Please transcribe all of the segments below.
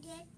Get.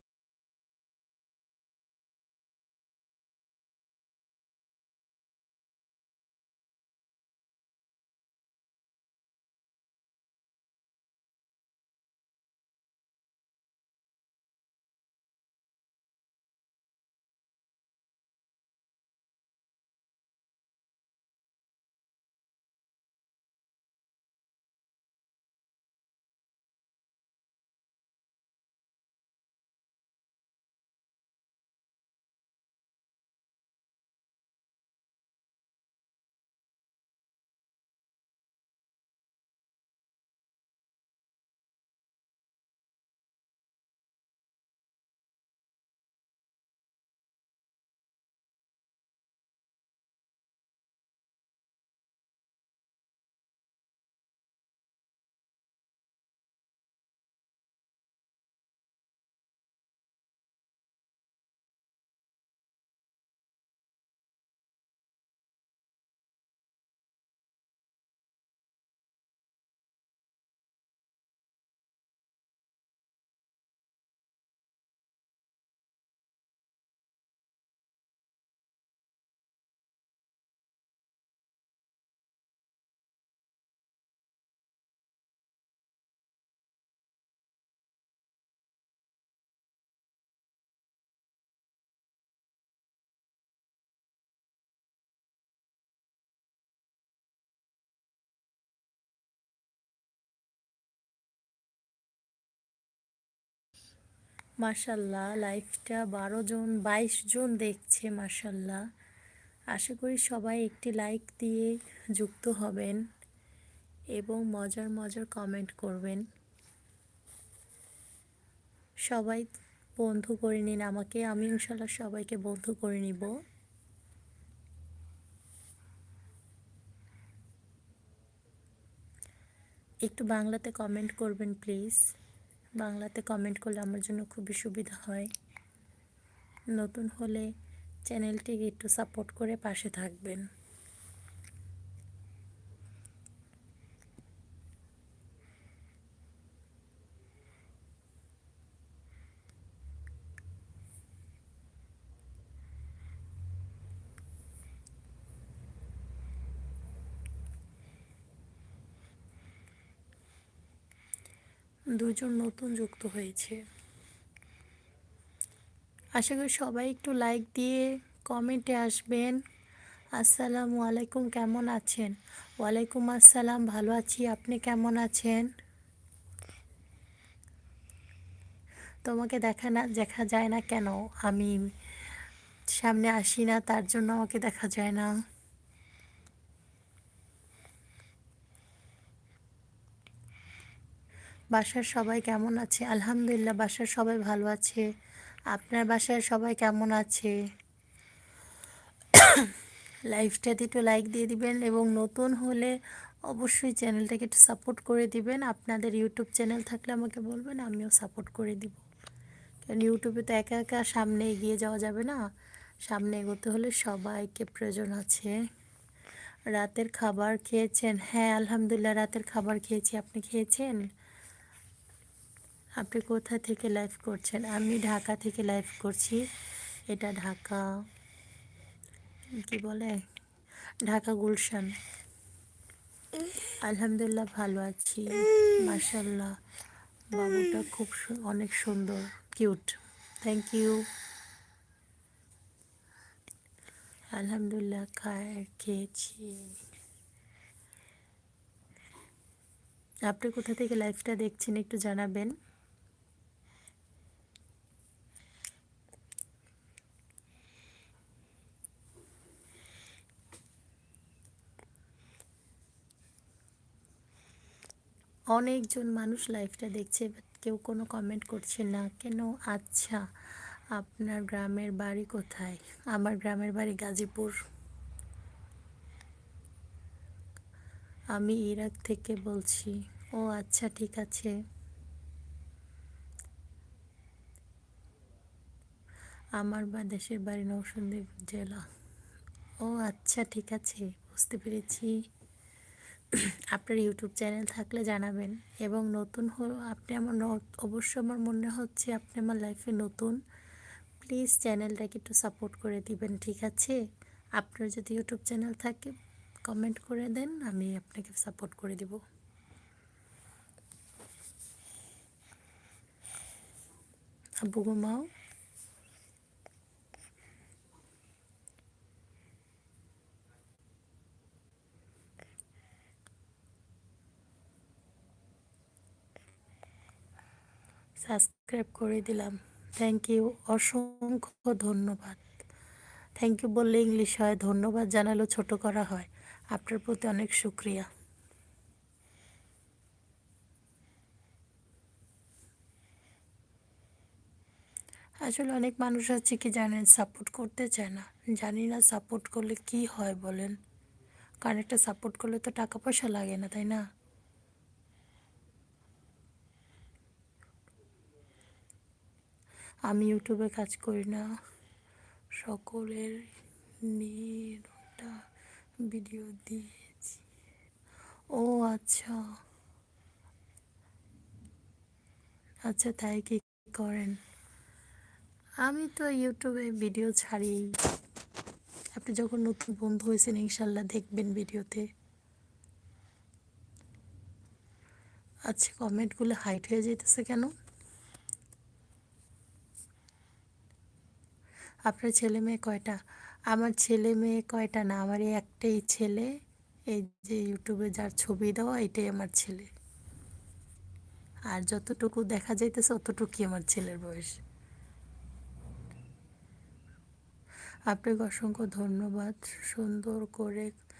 মার্শাল্লাহ লাইফটা বারো জন, বাইশ জন দেখছে মার্শাল্লাহ আশা করি সবাই একটি লাইক দিয়ে যুক্ত হবেন এবং মজার মজার কমেন্ট করবেন। সবাই বন্ধু করে নিন আমাকে, আমি ইনশাল্লাহ সবাইকে বন্ধু করে নিব। একটু বাংলাতে কমেন্ট করবেন প্লিজ। বাংলাতে কমেন্ট করলে আমার জন্য খুবই সুবিধা হয়। নতুন হলে চ্যানেলটিকে একটু সাপোর্ট করে পাশে থাকবেন। দুজন নতুন যুক্ত হয়েছে। আশা করি সবাই একটু লাইক দিয়ে কমেন্টে আসবেন। আসসালামু আলাইকুম, কেমন আছেন? ওয়ালাইকুম আসসালাম, ভালো আছি, আপনি কেমন আছেন? তোমাকে দেখা না, দেখা যায় না কেন? আমি সামনে আসি না, তার জন্য আমাকে দেখা যায় না। বাসার সবাই কেমন আছে? আলহামদুলিল্লাহ, বাসার সবাই ভালো আছে। আপনার বাসায় সবাই কেমন আছে? লাইভটাতে একটু লাইক দিয়ে দিবেন এবং নতুন হলে অবশ্যই চ্যানেলটাকে একটু সাপোর্ট করে দিবেন। আপনাদের ইউটিউব চ্যানেল থাকলে আমাকে বলবেন, আমিও সাপোর্ট করে দিব। কারণ ইউটিউবে তো একা একা সামনে এগিয়ে যাওয়া যাবে না। সামনে এগোতে হলে সবাইকে প্রয়োজন আছে। রাতের খাবার খেয়েছেন? হ্যাঁ আলহামদুলিল্লাহ, রাতের খাবার খেয়েছি। আপনি খেয়েছেন? আপনি কোথা থেকে লাইভ করছেন? আমি ঢাকা থেকে লাইভ করছি। এটা ঢাকা, কি বলে? ঢাকা গুলশান। আলহামদুলিল্লাহ ভালো আছি। মাশাল্লাহ বাবুটা খুব অনেক সুন্দর কিউট থ্যাংক ইউ আলহামদুলিল্লাহ, খায়, খেয়েছি। আপনি কোথা থেকে লাইভটা দেখছেন একটু জানাবেন। অনেকজন মানুষ লাইভটা দেখছে কেউ কোনো কমেন্ট করছে না, কেন? আচ্ছা আপনার গ্রামের বাড়ি কোথায়? আমার গ্রামের বাড়ি গাজীপুর। আমি ইরাক থেকে বলছি। ও আচ্ছা ঠিক আছে। আমার বা দেশের বাড়ি নৌসন্দী জেলা। ও আচ্ছা ঠিক আছে, বুঝতে পেরেছি। আপনার ইউটিউব চ্যানেল থাকলে জানাবেন এবং নতুন হলো, আপনি আমার অবশ্যই আমার মনে হচ্ছে আপনি আমার লাইফে নতুন। প্লিজ চ্যানেলটাকে একটু সাপোর্ট করে দিবেন, ঠিক আছে? আপনার যদি ইউটিউব চ্যানেল থাকে কমেন্ট করে দেন, আমি আপনাকে সাপোর্ট করে দিব। আব্বু, ঘুমাও। সাবস্ক্রাইব করে দিলাম। থ্যাংক ইউ অসংখ্য ধন্যবাদ। থ্যাংক ইউ বললে ইংলিশ হয়, ধন্যবাদ জানালেও ছোট করা হয়। আপনার প্রতি অনেক শুক্রিয়া। আসলে অনেক মানুষ আছে কি জানেন সাপোর্ট করতে চায় না। জানি না সাপোর্ট করলে কি হয় বলেন। কারণ একটা সাপোর্ট করলে তো টাকা পয়সা লাগে না, তাই না? আমি ইউটিউবে কাজ করি না। সকলের নিরটা ভিডিও দিয়েছি। ও আচ্ছা। আচ্ছা তাই কি করেন? আমি তো ইউটিউবে ভিডিও ছাড়ি আপনি যখন নতুন বন্ধু হয়েছেন, ইনশাল্লাহ দেখবেন ভিডিওতে আচ্ছা কমেন্টগুলো হাইট হয়ে যেতেছে কেন? আপনার ছেলে মেয়ে কয়টা? আমার ছেলে মেয়ে কয়টা না? আমার এই একটাই ছেলে, এই যে ইউটিউবে যার ছবি দেওয়া, এটাই আমার ছেলে। আর যতটুকু দেখা যাইতেছে, অতটুকুই আমার ছেলের বয়স। আপনাকে অসংখ্য ধন্যবাদ সুন্দর করে